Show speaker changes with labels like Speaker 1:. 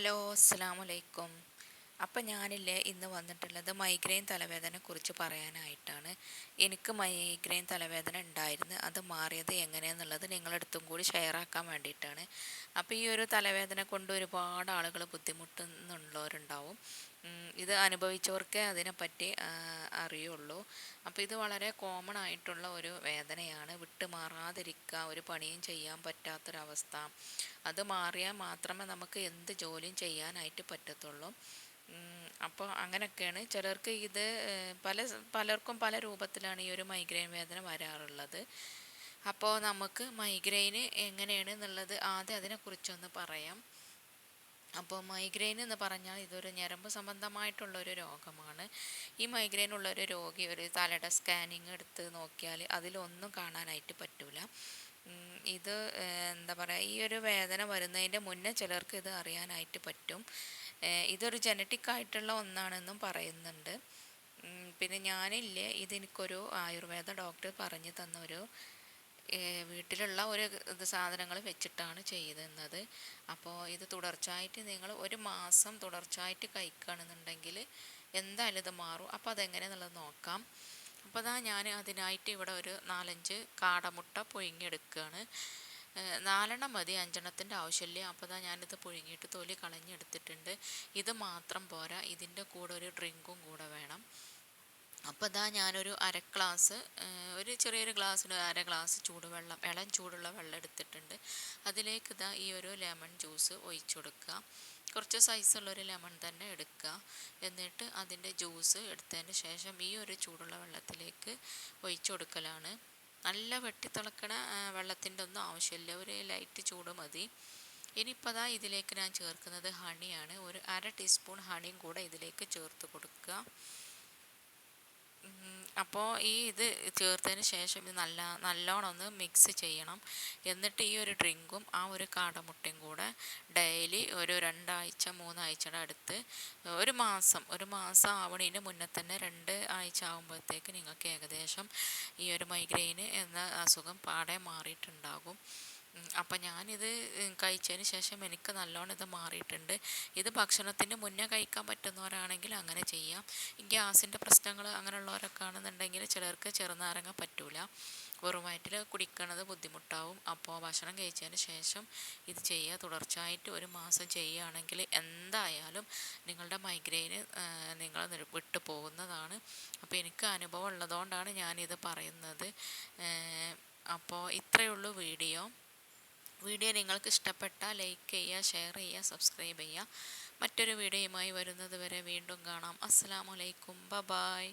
Speaker 1: Hello അസ്സാമലൈക്കും അപ്പം ഞാനില്ലേ ഇന്ന് വന്നിട്ടുള്ളത് മൈഗ്രെയിൻ തലവേദനയെ കുറിച്ച് പറയാനായിട്ടാണ്. എനിക്ക് മൈഗ്രെയിൻ തലവേദന ഉണ്ടായിരുന്നു. അത് മാറിയത് എങ്ങനെയെന്നുള്ളത് നിങ്ങളടുത്തും കൂടി ഷെയർ ആക്കാൻ വേണ്ടിയിട്ടാണ്. അപ്പോൾ ഈ ഒരു തലവേദന കൊണ്ട് ഒരുപാട് ആളുകൾ ബുദ്ധിമുട്ടുന്നുള്ളവരുണ്ടാവും. ഇത് അനുഭവിച്ചവർക്കേ അതിനെപ്പറ്റി അറിയുള്ളൂ. അപ്പോൾ ഇത് വളരെ കോമൺ ആയിട്ടുള്ള ഒരു വേദനയാണ്. വിട്ടുമാറാതിരിക്കുക ഒരു പണിയും ചെയ്യാൻ പറ്റാത്തൊരവസ്ഥ. അത് മാറിയാൽ മാത്രമേ നമുക്ക് എന്ത് ജോലിയും ചെയ്യാനായിട്ട് പറ്റത്തുള്ളൂ. അപ്പോൾ അങ്ങനെയൊക്കെയാണ് ചിലർക്ക് ഇത് പല പലർക്കും പല രൂപത്തിലാണ് ഈ ഒരു മൈഗ്രെയിൻ വേദന വരാറുള്ളത്. അപ്പോൾ നമുക്ക് മൈഗ്രെയിന് എങ്ങനെയാണ് എന്നുള്ളത് ആദ്യം അതിനെക്കുറിച്ചൊന്ന് പറയാം. അപ്പോൾ മൈഗ്രെയിൻ എന്ന് പറഞ്ഞാൽ ഇതൊരു ഞരമ്പ് സംബന്ധമായിട്ടുള്ള ഒരു രോഗമാണ്. ഈ മൈഗ്രെയിൻ ഉള്ള ഒരു രോഗി ഒരു തലയുടെ സ്കാനിങ് എടുത്ത് നോക്കിയാൽ അതിലൊന്നും കാണാനായിട്ട് പറ്റൂല. ഇത് എന്താ പറയുക ഈ ഒരു വേദന വരുന്നതിന്റെ മുന്നേ ചിലർക്ക് ഇത് അറിയാനായിട്ട് പറ്റും. ഇതൊരു ജനറ്റിക് ആയിട്ടുള്ള ഒന്നാണെന്നും പറയുന്നുണ്ട്. പിന്നെ ഞാനില്ലേ ഇതെനിക്കൊരു ആയുർവേദ ഡോക്ടർ പറഞ്ഞു തന്ന ഒരു വീട്ടിലുള്ള ഒരു സാധനങ്ങൾ വെച്ചിട്ടാണ് ചെയ്തുന്നത്. അപ്പോൾ ഇത് തുടർച്ചയായിട്ട് നിങ്ങൾ ഒരു മാസം തുടർച്ചയായിട്ട് കഴിക്കുകയാണെന്നുണ്ടെങ്കിൽ എന്തായാലും ഇത് മാറും. അപ്പോൾ അതെങ്ങനെയാണെന്നുള്ളത് നോക്കാം. അപ്പോൾ അതാ ഞാൻ അതിനായിട്ട് ഇവിടെ ഒരു നാലഞ്ച് കാടമുട്ട പുഴുങ്ങിയെടുക്കുകയാണ്. നാലെണ്ണം മതി. അഞ്ചെണ്ണത്തിന്റെ ആവശ്യമില്ല. അപ്പോൾ അതാ ഞാനിത് പുഴുങ്ങിയിട്ട് തൊലി കളഞ്ഞെടുത്തിട്ടുണ്ട്. ഇത് മാത്രം പോരാ. ഇതിന്റെ കൂടെ ഒരു ഡ്രിങ്കും കൂടെ വേണം. അപ്പോൾ ഇതാ ഞാനൊരു അര ഗ്ലാസ് ഒരു ചെറിയൊരു ഗ്ലാസ്സിന് അര ഗ്ലാസ് ചൂടുവെള്ളം ഇളം ചൂടുള്ള വെള്ളം എടുത്തിട്ടുണ്ട്. അതിലേക്ക് ഇതാ ഈ ഒരു ലെമൺ ജ്യൂസ് ഒഴിച്ചു കൊടുക്കുക. കുറച്ച് സൈസുള്ളൊരു ലെമൺ തന്നെ എടുക്കുക. എന്നിട്ട് അതിന്റെ ജ്യൂസ് എടുത്തതിന് ശേഷം ഈ ഒരു ചൂടുള്ള വെള്ളത്തിലേക്ക് ഒഴിച്ചു കൊടുക്കലാണ്. നല്ല വെട്ടിത്തിളക്കണ വെള്ളത്തിന്റെ ഒന്നും ആവശ്യമില്ല. ഒരു ലൈറ്റ് ചൂട് മതി. ഇനിയിപ്പോൾ അതാ ഇതിലേക്ക് ഞാൻ ചേർക്കുന്നത് ഹണിയാണ് ഒരു അര ടീസ്പൂൺ ഹണിയും കൂടെ ഇതിലേക്ക് ചേർത്ത് കൊടുക്കുക. അപ്പോൾ ഈ ഇത് ചേർത്തതിന് ശേഷം ഇത് നല്ല നല്ലോണം ഒന്ന് മിക്സ് ചെയ്യണം. എന്നിട്ട് ഈ ഒരു ഡ്രിങ്കും ആ ഒരു കാടമുട്ടയും കൂടെ ഡെയിലി ഒരു രണ്ടാഴ്ച മൂന്നാഴ്ചയുടെ അടുത്ത് ഒരു മാസം ഒരു മാസം ആവണതിന് മുന്നേ തന്നെ രണ്ട് ആഴ്ച ആകുമ്പോഴത്തേക്ക് നിങ്ങൾക്ക് ഏകദേശം ഈ ഒരു മൈഗ്രെയിൻ എന്ന അസുഖം പാടെ മാറിയിട്ടുണ്ടാകും. അപ്പം ഞാനിത് കഴിച്ചതിന് ശേഷം എനിക്ക് നല്ലോണം ഇത് മാറിയിട്ടുണ്ട്. ഇത് ഭക്ഷണത്തിന് മുന്നേ കഴിക്കാൻ പറ്റുന്നവരാണെങ്കിൽ അങ്ങനെ ചെയ്യാം. ഗ്യാസിന്റെ പ്രശ്നങ്ങൾ അങ്ങനെയുള്ളവരൊക്കെ ആണെന്നുണ്ടെങ്കിൽ ചിലർക്ക് ചെറുനാരങ്ങ പറ്റൂല. വെറും വയറ്റിൽ കുടിക്കണത് ബുദ്ധിമുട്ടാവും. അപ്പോൾ ഭക്ഷണം കഴിച്ചതിന് ശേഷം ഇത് ചെയ്യുക. തുടർച്ചയായിട്ട് ഒരു മാസം ചെയ്യുകയാണെങ്കിൽ എന്തായാലും നിങ്ങളുടെ മൈഗ്രെയിന് നിങ്ങൾ വിട്ടു പോകുന്നതാണ്. അപ്പോൾ എനിക്ക് അനുഭവം ഉള്ളതുകൊണ്ടാണ് ഞാനിത് പറയുന്നത്. അപ്പോൾ ഇത്രയേ ഉള്ളൂ വീഡിയോ. വീഡിയോ നിങ്ങൾക്ക് ഇഷ്ടപ്പെട്ടാൽ ലൈക്ക് ചെയ്യുക ഷെയർ ചെയ്യുക സബ്സ്ക്രൈബ് ചെയ്യുക. മറ്റൊരു വീഡിയോയുമായി വരുന്നത് വരെ വീണ്ടും കാണാം. അസ്സാം വലൈക്കും ബായ്